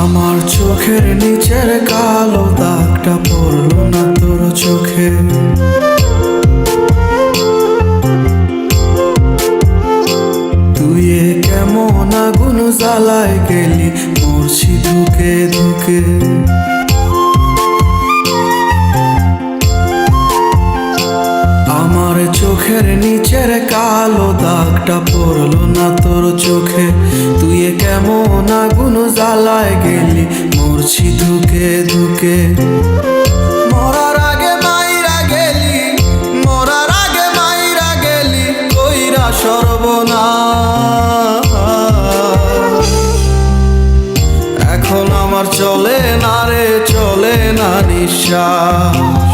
আমার চোখের নিচের কালো দাগটা পড়ল না তোর চোখে। তুই কেমন আগুন জ্বালায় গেলি, মরছি ধুকে ধুকে চোখের নিচের কালো দাগটা পড়ল না তোর চোখে। তুই কেমন আগুন জ্বালায় গেলি, মরছি ধুকে ধুকে। মরার আগে মাইরা গেলি, মরার আগে মাইরা গেলি, কইরা সর্বনাশ। এখন আমার চলে না রে, চলে না নিঃশ্বাস।